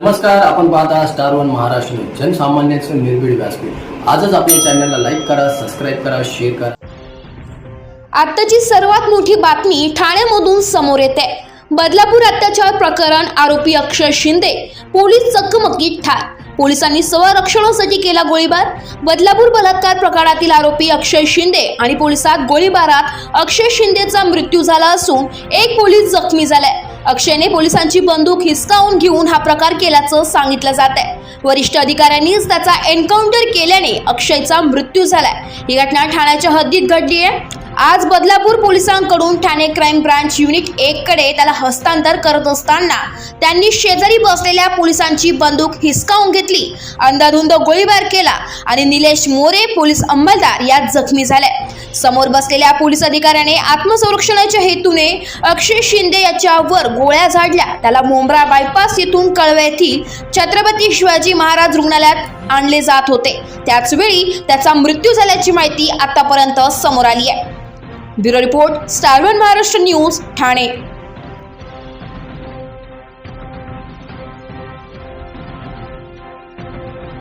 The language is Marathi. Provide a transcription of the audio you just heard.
नमस्कार आपण पाहता स्टार वन महाराष्ट्र जनसामान्यांचं निर्भीड व्यासपीठ. आजच आपल्या चॅनलला लाईक करा सबस्क्राईब करा शेअर करा. आत्ताची सर्वात मोठी बातमी ठाण्यामधून समोर येते. बदलापूर अत्याचार प्रकरण आरोपी अक्षय शिंदे पोलीस चकमकीत ठार. पोलिसांनी स्वरक्षणासाठी केला गोळीबार. बदलापूर बलात्कार प्रकरणातील आरोपी अक्षय शिंदे आणि पोलिसात गोळीबारात अक्षय शिंदेचा मृत्यू झाला असून एक पोलीस जखमी झालाय. अक्षयने पोलिसांची बंदूक हिसकावून घेऊन हा प्रकार केल्याचं सांगितलं जात आहे. वरिष्ठ अधिकाऱ्यांनीच त्याचा एन्काउंटर केल्याने अक्षयचा मृत्यू झालाय. ही घटना ठाण्याच्या हद्दीत घडली आहे आज बदलापूर पोलिसांकडून ठाणे क्राईम ब्रांच युनिट एक कडे त्याला हस्तांतर करत असताना त्यांनी शेजारी बसलेल्या पोलिसांची बंदूक हिसकावून घेतली. अंधाधुंद गोळीबार केला आणि निलेश मोरे पोलीस अंमलदार यात जखमी झाले. समोर बसलेल्या पोलीस अधिकाऱ्याने आत्मसंरक्षणाच्या हेतूने अक्षय शिंदे याच्यावर गोळ्या झाडल्या. त्याला मुंब्रा बायपास येथून कळवे येथील छत्रपती शिवाजी महाराज रुग्णालयात आणले जात होते. त्याचवेळी त्याचा मृत्यू झाल्याची माहिती आतापर्यंत समोर आली आहे. Bureau report star one Maharashtra news Thane.